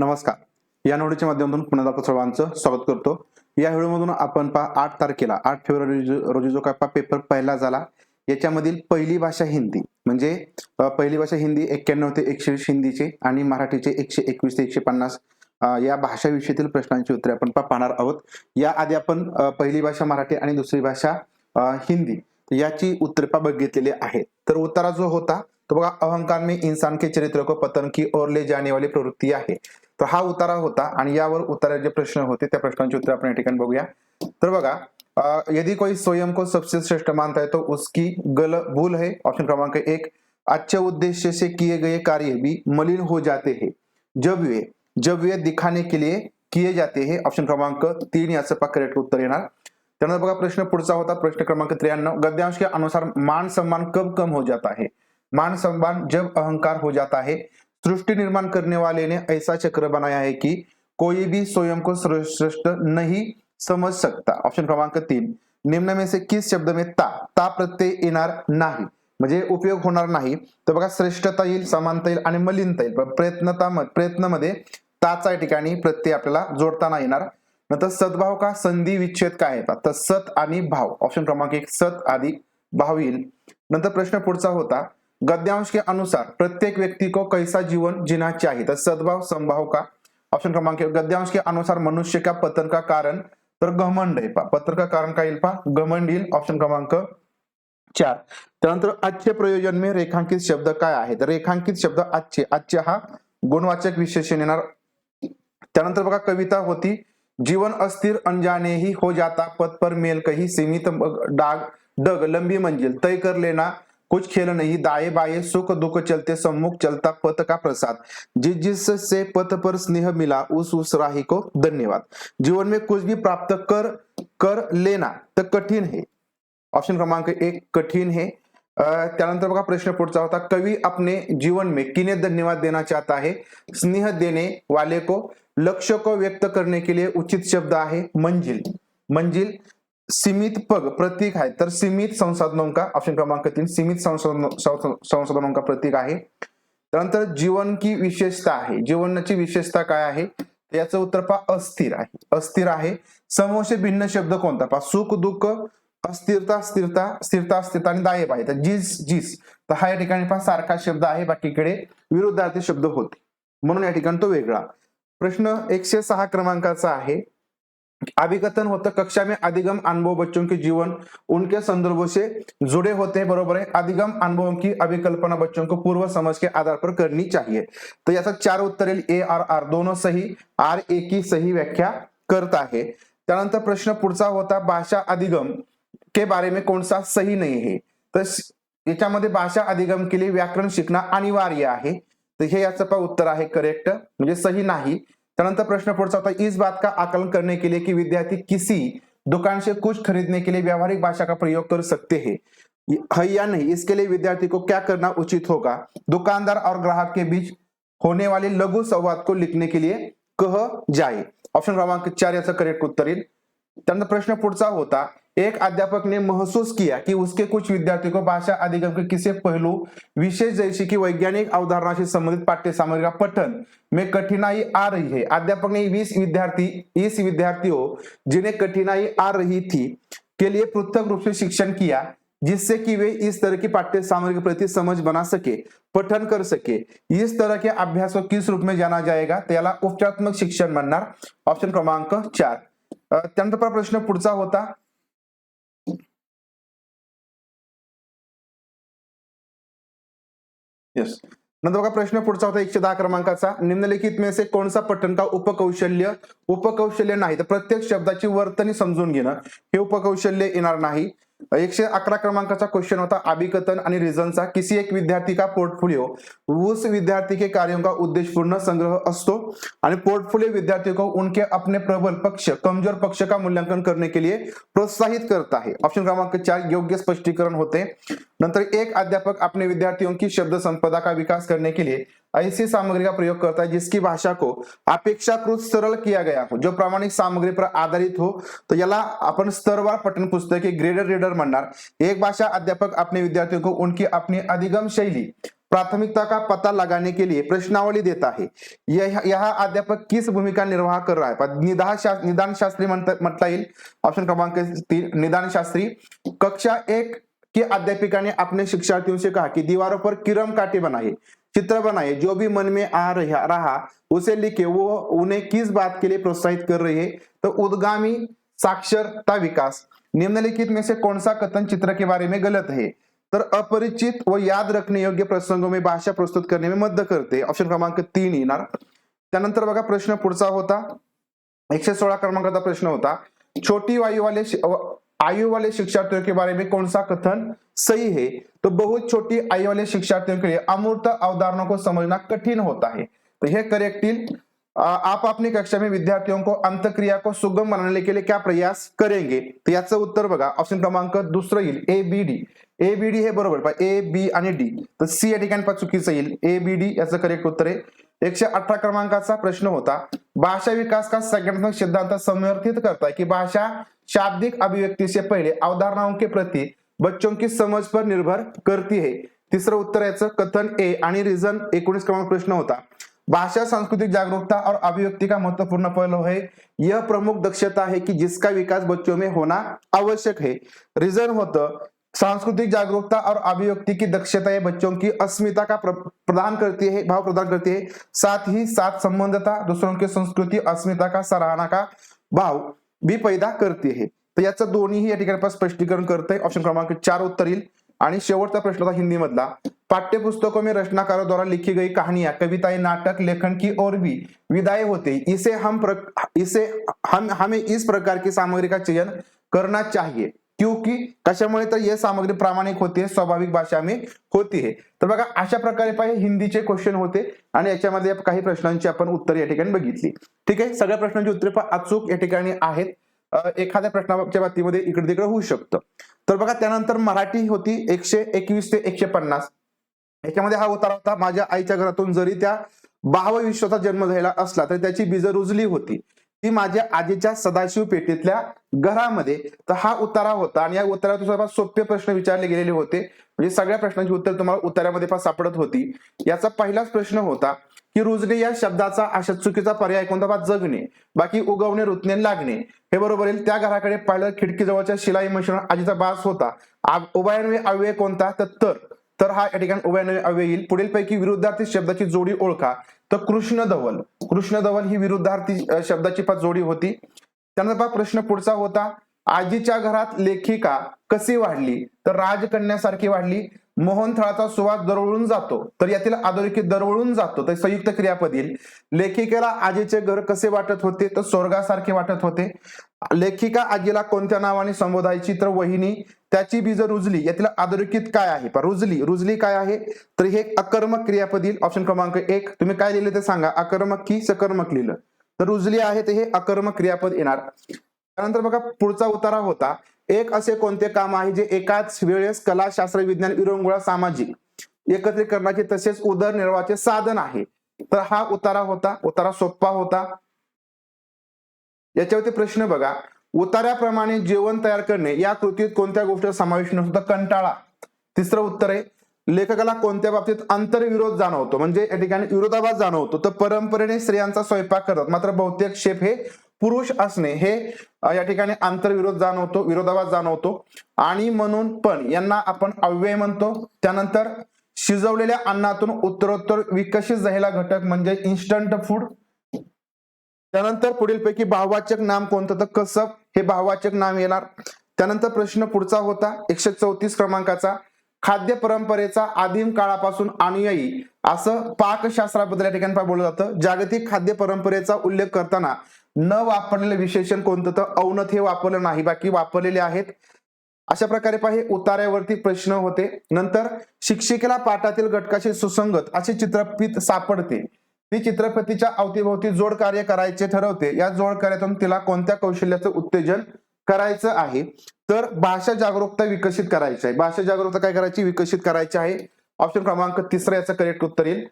नमस्कार. या नोडीच्या माध्यमातून पुन्हा दाखल सर्वांचं स्वागत करतो. या व्हिडिओमधून आपण पहा आठ तारखेला आठ फेब्रुवारी रोजी- जो काय पहा पेपर पहिला झाला याच्यामधील पहिली भाषा हिंदी. म्हणजे पहिली भाषा हिंदी एक्क्याण्णव ते एकशे वीस हिंदीचे आणि मराठीचे एकशे एकवीस ते एकशे पन्नास या भाषा विषयातील प्रश्नांची उत्तरे आपण पाहणार आहोत. या आधी आपण पहिली भाषा मराठी आणि दुसरी भाषा हिंदी. याची उत्तरे पा बघितलेली आहेत. तर उत्तरा जो होता तो बघा अहंकार में इंसान के चरित्र को पतन की ओर ले जाने वाली प्रवृत्ती आहे. तर हा उतारा होता आणि यावर प्रश्न होते, त्या प्रश्नांची उत्तर आपण या ठिकाणी बघूया. तर बघा यदि कोई स्वयं को सबसे श्रेष्ठ मानता है तो उसकी गल भूल है. ऑप्शन क्रमांक एक, अच्छे उद्देश्य से किए गए कार्य भी मलिन हो जाते हैं. जब वे जब वे दिखाने के लिए किए जाते हैं ऑप्शन क्रमांक तीन याचं पा करेक्ट उत्तर येणार. त्यानंतर बघा, प्रश्न पुढचा होता, प्रश्न क्रमांक त्र्याण्णव, गद्यांश के अनुसार मान सम्मान कब कम हो जाता है? मान सम्मान जब अहंकार हो जाता है सृष्टि निर्माण करने वाले ने ऐसा चक्र बनाया है कि कोई भी स्वयं को श्रेष्ठ नहीं समझ सकता। ऑप्शन क्रमांक तीन निम्न में से किस शब्द में ता? ता प्रत्यय येणार नाही म्हणजे उपयोग होणार नाही. तर बघा श्रेष्ठता येईल समानता येईल आणि मलिनता येईल. प्रयत्नता प्रयत्नामध्ये ताचा या ठिकाणी प्रत्यय आपल्याला जोडताना येणार. नंतर सद्भाव का? संधी विच्छेद काय येतात तर सत आणि भाव. ऑप्शन क्रमांक एक सत आधी भाव येईल. नंतर प्रश्न पुढचा होता गद्यांश के अनुसार प्रत्येक व्यक्ति को कैसा जीवन जीना चाहिए? तर सद्भाव, संभाव का ऑप्शन क्रमांक गद्यांश के अनुसार मनुष्य का पतन का कारण तर घमंड पा। पत्र का कारण येईल पा। घमंड ऑप्शन क्रमांक चार। आजचे प्रयोजन में रेखांकित शब्द काय आहे तर रेखांकित शब्द आजचे आजचे हा गुणवाचक विशेषण कविता होती, जीवन अस्थिर अनजाने ही हो जाता पद पर मेल कही सीमित डाग, डग, लंबी मंजिल, तय कर लेना कुछ खेल नहीं, दाए बाए सुख दुख चलते सम्मुख चलता पथ का प्रसाद। जिस जिस से पथ पर स्नेह मिला, उस उस राही को धन्यवाद। जीवन में कुछ भी प्राप्त कर कर लेना तो कठिन है। ऑप्शन क्रमांक एक, कठिन है। त्यानंतर बघा प्रश्न पुढचा होता, कवि अपने जीवन में किन्हें धन्यवाद देना चाहता है? स्नेह देने वाले को लक्ष्य को व्यक्त करने के लिए उचित शब्द है मंजिल। मंजिल सीमित पग प्रतीक आहे. तर सीमित संसाधनों ऑप्शन क्रमांक तीन सीमित संसाधन संसाधनों का प्रतीक आहे. त्यानंतर जीवन की विशेषता आहे. जीवनाची विशेषता काय आहे? याचं उत्तर पहा अस्थिर आहे. अस्थिर आहे. समोसे भिन्न शब्द कोणता? पहा सुख दुःख अस्थिरता स्थिरता स्थिरता अस्थिरता आणि दायब आहे. तर जीस जीस. तर हा या ठिकाणी पहा सारखा शब्द आहे. बाकीकडे विरुद्धार्थी शब्द होते. म्हणून या ठिकाणी तो वेगळा. प्रश्न एकशे सहा क्रमांकाचा आहे. अभिकथन होतं कक्षा में अधिगम अनुभव बच्चों के जीवन उनके संदर्भों से जुड़े होते हैं बरोबर है। अधिगम अनुभवों की अभिकल्पना बच्चों को पूर्व समझ के आधार पर करनी चाहिए। तो याचा चार उत्तर येईल ए आर आर दोनों सही आर ए की सही व्याख्या करत आहे त्यानंतर प्रश्न पुढचा होता भाषा अधिगम के बारे में कौन सा सही नहीं है? तर याच्यामध्ये भाषा अधिगम के लिए व्याकरण शिकणं अनिवार्य आहे. तर हे याचं पण उत्तर आहे करेक्ट म्हणजे सही नाही. त्यानंतर प्रश्न पुढचा होता, इस बात का आकलन करने के लिए कि विद्यार्थी किसी दुकान से कुछ खरीदने के लिए व्यावहारिक भाषा का प्रयोग कर सकते हैं। है या नहीं? इसके लिए विद्यार्थी को क्या करना उचित होगा? दुकानदार और ग्राहक के बीच होने वाले लघु संवाद को लिखने के लिए कह जाए। ऑप्शन क्रमांक चार, याचं करेक्ट उत्तर येईल। त्यानंतर प्रश्न पुढचा होता एक अध्यापक ने महसूस किया कि उसके कुछ विद्यार्थियों को भाषा अधिगम के किसी पहलू, विशेष जैसे कि वैज्ञानिक अवधारणा से संबंधित पाठ्य सामग्री का पठन में कठिनाई आ रही है। अध्यापक ने बीस विद्यार्थी, इस विद्यार्थियों, जिन्हें कठिनाई आ रही थी, के लिए पृथक रूप से शिक्षण किया, जिससे कि वे इस तरह की पाठ्य सामग्री के प्रति समझ बना सके, पठन कर सके। इस तरह के अभ्यास को किस रूप में जाना जाएगा? त्याला उपचारात्मक शिक्षण म्हणणार ऑप्शन क्रमांक चार। प्रश्न पुढचा होता येस नंतर बघा प्रश्न पुढचा होता एकशे दहा क्रमांकाचा. निम्नलिखित में से कौन पठन का उपकौशल्य? उपकौशल्य नाही. तर प्रत्येक शब्दाची वर्तनी समजून घेणं हे उपकौशल्य येणार नाही. एकशे अकरा क्रमांकाचा क्वेश्चन होता. अभिकथन आणि रिझनचा किसी एक विद्यार्थी का पोर्टफोलियो उस विद्यार्थी के कार्यों का उद्देश्यपूर्ण संग्रह असतो. आणि पोर्टफोलियो विद्यार्थी को उनके अपने प्रबल पक्ष कमजोर पक्ष का मूल्यांकन करने के लिए प्रोत्साहित करता है. ऑप्शन क्रमांक चार योग्य स्पष्टीकरण होते. नंतर एक अध्यापक अपने विद्यार्थियों की शब्द संपदा का विकास करने के लिए ऐसी सामग्री का प्रयोग करता है, जिसकी भाषा को अपेक्षाकृत सरल किया गया हो, जो प्रामाणिक सामग्री पर आधारित हो। तो याला आपण स्तरवार पठन पुस्तक ग्रेडर रीडर म्हणणार एक भाषा अध्यापक अपने विद्यार्थियों को उनकी अपनी अधिगम शैली, प्राथमिकता का पता लगाने के लिए प्रश्नावली देता है। यह यह अध्यापक किस भूमिका निर्वाह कर रहा है? निदान शास्त्र निदान शास्त्री म्हटला ऑप्शन क्रमांक तीन, निदान शास्त्री। कक्षा एक के अध्यापिका ने अपने शिक्षार्थियों से कहा कि दीवारों पर किरम काटे बनाए। चित्र बनाए जो भी मन में आ रहा रहा उसे लिखे वो उन्हें किस बात के लिए प्रोत्साहित कर रही है? तो उद्गामी साक्षरता विकास। निम्नलिखित में से कौन सा कथन चित्र के बारे में गलत है? तर अपरिचित व याद रखने योग्य प्रसंगों में भाषा प्रस्तुत करने में मदत करते ऑप्शन क्रमांक तीन येणार. त्यानंतर बघा प्रश्न पुढचा होता. एकशे सोळा क्रमांकाचा प्रश्न होता. छोटी वायु वाले आयु वाले शिक्षार्थियों के बारे में कौन सा कथन सही है? तो बहुत छोटी आयु वाले शिक्षार्थियों के लिए अमूर्त अवधारणों को समझना कठिन होता है। तो हे करेक्ट आप अपनी कक्षा में विद्यार्थियों को अंतक्रिया को सुगम बनाने के लिए क्या प्रयास करेंगे? तो याचं उत्तर बघा। ऑप्शन क्रमांक दुसरं A B D A B D हे बरोबर ए बी आणि डी तर सी या ठिकाणी पण चुकीचं ए बी डी याचं करेक्ट उत्तर आहे. एकशे अठरा क्रमांकाचा प्रश्न होता. भाषा विकास का संज्ञानात्मक सिद्धांत समर्थित करता है कि भाषा शाब्दिक अभिव्यक्ति से पहले अवधारणाओं के प्रति बच्चों की समझ पर निर्भर करती है. तीसरा उत्तर याचं कथन ए आणि रीजन एकोणीस क्रमांक प्रश्न होता. भाषा सांस्कृतिक जागरूकता और अभिव्यक्ति का महत्त्वपूर्ण पहलू है? यह प्रमुख दक्षता है कि जिसका विकास बच्चों में होना आवश्यक है. रीजन होतं सांस्कृतिक जागरूकता और अभिव्यक्ति की दक्षता ये बच्चों की अस्मिता का प्रदान करती है भाव प्रदान करती है. साथ ही साथ संबंधता दूसरों की संस्कृति अस्मिता का सराहना का भाव. भी पैदा करते है. तर याचं दोन्ही या ठिकाणी आपण स्पष्टीकरण करतंय. ऑप्शन क्रमांक चार उत्तर येईल. आणि शेवटचा प्रश्न होता हिंदी मधला पाठ्यपुस्तकों में रचनाकारों द्वारा लिखी गई कहानियां कविताएं नाटक लेखन की और भी विदाई होते. इसे हम प्र, इसे हम हमें इस प्रकार की सामग्री का चयन करना चाहिए. क्योंकि कशामुळे तर ये सामग्री प्रामाणिक होती है स्वाभाविक भाषा में होती है तर बघा अशा प्रकारे पाहिजे हिंदीचे क्वेश्चन होते आणि याच्यामध्ये काही प्रश्नांची आपण उत्तर या ठिकाणी बघितली. ठीक आहे? सगळ्या प्रश्नांची उत्तरे अचूक या ठिकाणी आहेत. एखाद्या प्रश्नाच्या बाबतीमध्ये इकडे तिकडे होऊ शकतं. तर बघा त्यानंतर मराठी होती एकशे एकवीस ते एकशे पन्नास. याच्यामध्ये हा उतारा होता माझ्या आईच्या घरातून जरी त्या भाव विश्वाचा जन्म झालेला असला तरी त्याची बीज रुजली होती. ती माझ्या आजीच्या सदाशिव पेटीतल्या घरामध्ये. तर हा उतारा होता आणि या उतारातून सर्वात सोपे प्रश्न विचारले गेलेले होते. म्हणजे सगळ्या प्रश्नांची उत्तर तुम्हाला उतार्यामध्ये पण सापडत होती. याचा पहिलाच प्रश्न होता की रुजणे या शब्दाचा अशा चुकीचा पर्याय कोणता? जगणे. बाकी उगवणे रुतणे लागणे. हे बरोबर येईल. त्या घराकडे पाहिलं खिडकी जवळच्या शिलाई मशीन आजीचा बास होता. उभयान्वय अव्यय कोणता? तर तर. हा या ठिकाणी उभयान्वय अव्यय येईल. पुढील पैकी विरुद्धार्थी शब्दाची जोडी ओळखा. तर कृष्ण धवल. कृष्ण धवल ही विरुद्धार्थी शब्दाची पाच जोडी होती. त्यानंतर पहा प्रश्न पुढचा होता आजीच्या घरात लेखिका कशी वाढली? तर राजकन्यासारखी वाढली. मोहन थळाचा सुवास दरवळून जातो तर यातील अधोरेखित दरवळून जातो तर संयुक्त क्रियापदील लेखिकेला आजीचे घर कसे वाटत होते? तर स्वर्गासारखे वाटत होते. लेखिका आजीला कोणत्या नावाने संबोधायची? तर वहिनी त्याची बीज रुजली यातील अधोरेखित काय आहे? रुजली रुजली काय आहे? तर हे अकर्मक क्रियापदील ऑप्शन क्रमांक एक. तुम्ही काय लिहिले ते सांगा. अकर्मक की सकर्मक लिहिलं. तर रुजली आहे ते हे अकर्मक क्रियापद येणार. त्यानंतर बघा पुढचा उतारा होता. एक असे कोणते काम आहे जे एकाच वेळेस कला शास्त्र विज्ञान विरंगुळा सामाजिक एकत्रीकरणाचे तसेच उदरनिर्वाहाचे साधन आहे? तर हा उतारा होता. उतारा सोप्पा होता. याच्यावरती प्रश्न बघा. उतार्याप्रमाणे जेवण तयार करणे या कृतीत कोणत्या गोष्टी समावेश नसतो? तर कंटाळा. तिसरं उत्तर आहे लेखकाला कोणत्या बाबतीत आंतरविरोध जाणवतो? म्हणजे या ठिकाणी विरोधाभास जाणवतो. तर परंपरेने स्त्रियांचा स्वयंपाक करतात. मात्र बहुतेक शेफ हे पुरुष असणे हे या ठिकाणी आंतरविरोध जाणवतो विरोधाभास जाणवतो. आणि म्हणून पण यांना आपण अव्यय म्हणतो. त्यानंतर शिजवलेल्या अन्नातून उत्तरोत्तर विकसित झालेला घटक म्हणजे इन्स्टंट फूड त्यानंतर पुढील पैकी भाववाचक नाम कोणतं? तर कसब. हे भाववाचक नाम येणार. त्यानंतर प्रश्न पुढचा होता. एकशे चौतीस क्रमांकाचा. खाद्य परंपरेचा आदिम काळापासून अनुयायी. असं पाकशास्त्राबद्दल या ठिकाणी बोललं जातं. जागतिक खाद्य परंपरेचा उल्लेख करताना न वापरलेले विशेषण कोणतं? तर औनत हे वापरलं नाही. बाकी वापरलेले आहेत. अशा प्रकारे पाहि उतार्यावरती प्रश्न होते. नंतर शिक्षिकेला पाठातील घटकाशी सुसंगत असे चित्रफित सापडते. ती चित्रफितीच्या अवतीभोवती जोड कार्य करायचे ठरवते. या जोड कार्यातून तिला कोणत्या कौशल्याचं उत्तेजन करायचं आहे? तर भाषा जागरूकता विकसित करायची आहे. भाषा जागरूकता काय करायची? विकसित करायची आहे. ऑप्शन क्रमांक तिसरा याचं करेक्ट उत्तर येईल.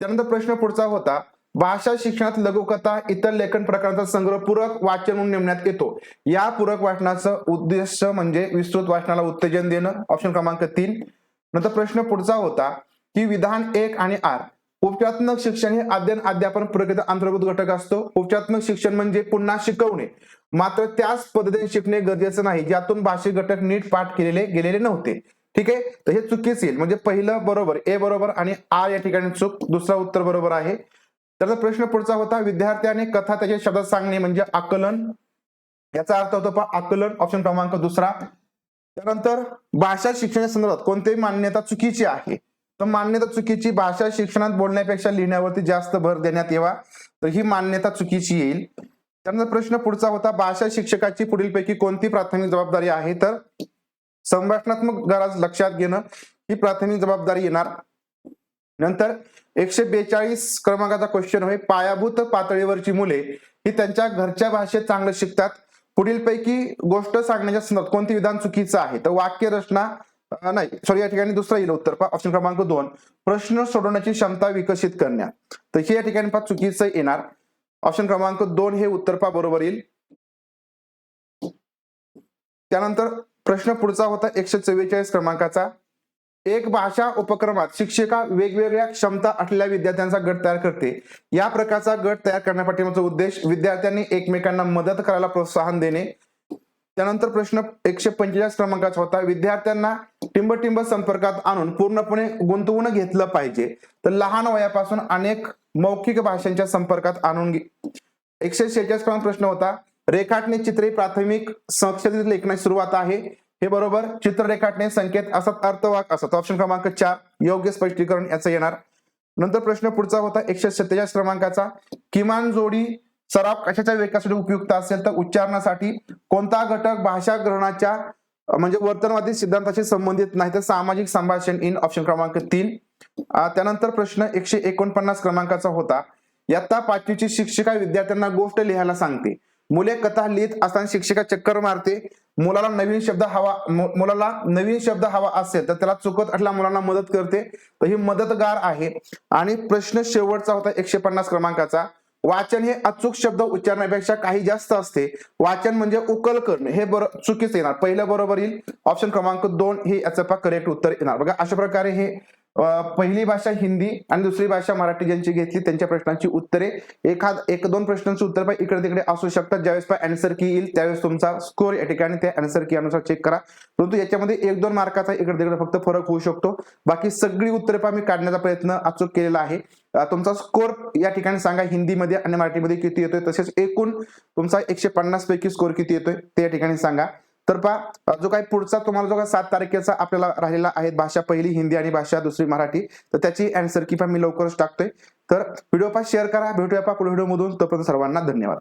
त्यानंतर प्रश्न पुढचा होता. भाषा शिक्षणात लघुकथा इतर लेखन प्रकारांचा संग्रह पूरक वाचन म्हणून नेमण्यात येतो. या पूरक वाचनाचं उद्देश म्हणजे विस्तृत वाचनाला उत्तेजन देणं. ऑप्शन क्रमांक तीन. नंतर प्रश्न पुढचा होता की विधान एक आणि आर. उपचारात्मक शिक्षण हे अध्ययन अध्यापन प्रगती अंतर्गत घटक असतो. उपचारात्मक शिक्षण म्हणजे पुन्हा शिकवणे. मात्र त्याच पद्धतीने शिकणे गरजेचं नाही. ज्यातून भाषिक घटक नीट पाठ केलेले गेलेले नव्हते. ठीक आहे? तर हे चुकीच येईल. म्हणजे पहिलं बरोबर ए बरोबर आणि आर या ठिकाणी चूक. दुसरा उत्तर बरोबर आहे. त्याचा प्रश्न पुढचा होता. विद्यार्थ्याने कथा त्याच्या शब्दात सांगणे म्हणजे आकलन. याचा अर्थ होतो पहा आकलन ऑप्शन क्रमांक दुसरा. त्यानंतर भाषा शिक्षणाच्या संदर्भात कोणतीही मान्यता चुकीची आहे. तर मान्यता चुकीची भाषा शिक्षणात बोलण्यापेक्षा लिहिण्यावरती जास्त भर देण्यात यावा. तर ही मान्यता चुकीची येईल. त्यानंतर प्रश्न पुढचा होता भाषा शिक्षकाची पुढीलपैकी कोणती प्राथमिक जबाबदारी आहे? तर संभाषणात्मक गरज लक्षात घेणं ही प्राथमिक जबाबदारी येणार. नंतर एकशे बेचाळीस क्रमांकाचा क्वेश्चन होय पायाभूत पातळीवरची मुले ही त्यांच्या घरच्या भाषेत चांगलं शिकतात. पुढीलपैकी गोष्ट सांगण्याच्या संदर्भात कोणती विधान चुकीचं आहे? तर वाक्य रचना नाही सॉरी या ठिकाणी दुसरा येईल उत्तर. पहा ऑप्शन क्रमांक दोन. प्रश्न सोडवण्याची क्षमता विकसित करण्या तर हे या ठिकाणी पहा चुकीचं येणार. ऑप्शन क्रमांक दोन हे उत्तर पहा बरोबर येईल. त्यानंतर प्रश्न पुढचा होता एकशे चव्वेचाळीस क्रमांकाचा. एक भाषा उपक्रमात शिक्षिका वेगवेगळ्या क्षमता असलेल्या विद्यार्थ्यांचा गट तयार करते. या प्रकारचा गट तयार करण्यापाठीमागचा उद्देश विद्यार्थ्यांनी एकमेकांना मदत करायला प्रोत्साहन देणे. त्यानंतर प्रश्न एकशे पंचेचाळीस क्रमांकाचा होता. विद्यार्थ्यांना टिंबटिंब संपर्कात आणून पूर्णपणे गुंतवून घेतलं पाहिजे. तर लहान वयापासून अनेक मौखिक भाषांच्या संपर्कात आणून घे- एकशे शेहेचाळीस क्रमांक प्रश्न होता रेखाटणे चित्रे प्राथमिक संक्षेपित लेखनाची सुरुवात आहे. हे बरोबर चित्र रेखाटणे संकेत असत अर्थवाक असत. ऑप्शन क्रमांक चार योग्य स्पष्टीकरण याचं येणार. नंतर प्रश्न पुढचा होता एकशे सत्तेचाळीस क्रमांकाचा. किमान जोडी सराव कशाच्या विकासासाठी उपयुक्त असेल तर उच्चारणासाठी कोणता घटक भाषा ग्रहणाच्या म्हणजे वर्तनवादी सिद्धांताशी संबंधित नाही तर सामाजिक संभाषण इन ऑप्शन क्रमांक तीन. त्यानंतर प्रश्न एकशे एकोणपन्नास क्रमांकाचा होता. इयत्ता पाचवीची शिक्षिका विद्यार्थ्यांना गोष्ट लिहायला सांगते. मुले कथा लिहित असताना शिक्षिका चक्कर मारते. मुलाला नवीन शब्द हवा मुलाला नवीन शब्द हवा असेल तर त्याला चुकत असल्या मुलांना मदत करते. तर ही मदतगार आहे. आणि प्रश्न शेवटचा होता एकशे पन्नास क्रमांकाचा. वाचन हे अचूक शब्द उच्चारण्यापेक्षा काही जास्त असते. वाचन म्हणजे उकल करणे. हे बरोबर चुकीचं येणार. पहिलं बरोबर येईल. ऑप्शन क्रमांक दोन हे याचं करेक्ट उत्तर येणार. बघा अशा प्रकारे हे पहिली भाषा हिंदी आणि दुसरी भाषा मराठी ज्यांची घेतली त्यांच्या प्रश्नांची उत्तरे. एखाद एक दोन प्रश्नांची उत्तर पण इकडे तिकडे असू शकतात. ज्यावेळेस पण अँसर की येईल त्यावेळेस तुमचा स्कोर या ठिकाणी त्या अँसर की अनुसार चेक करा. परंतु याच्यामध्ये एक दोन मार्काचा इकडे तिकडे फक्त फरक होऊ शकतो. बाकी सगळी उत्तरे पण मी काढण्याचा प्रयत्न अचूक केलेला आहे. तुमचा स्कोर या ठिकाणी सांगा हिंदीमध्ये आणि मराठीमध्ये किती येतोय? तसेच एकूण तुमचा एकशे पन्नास पैकी स्कोर किती येतोय? ते या ठिकाणी सांगा. तर पहा जो काही पुढचा तुम्हाला जो काही सात तारखेचा आपल्याला राहिलेला आहे भाषा पहिली हिंदी आणि भाषा दुसरी मराठी तर त्याची अँसर की पण मी लवकरच टाकतोय. तर व्हिडिओ पा शेअर करा भेटूया पा पुढे व्हिडिओ मधून तोपर्यंत सर्वांना धन्यवाद.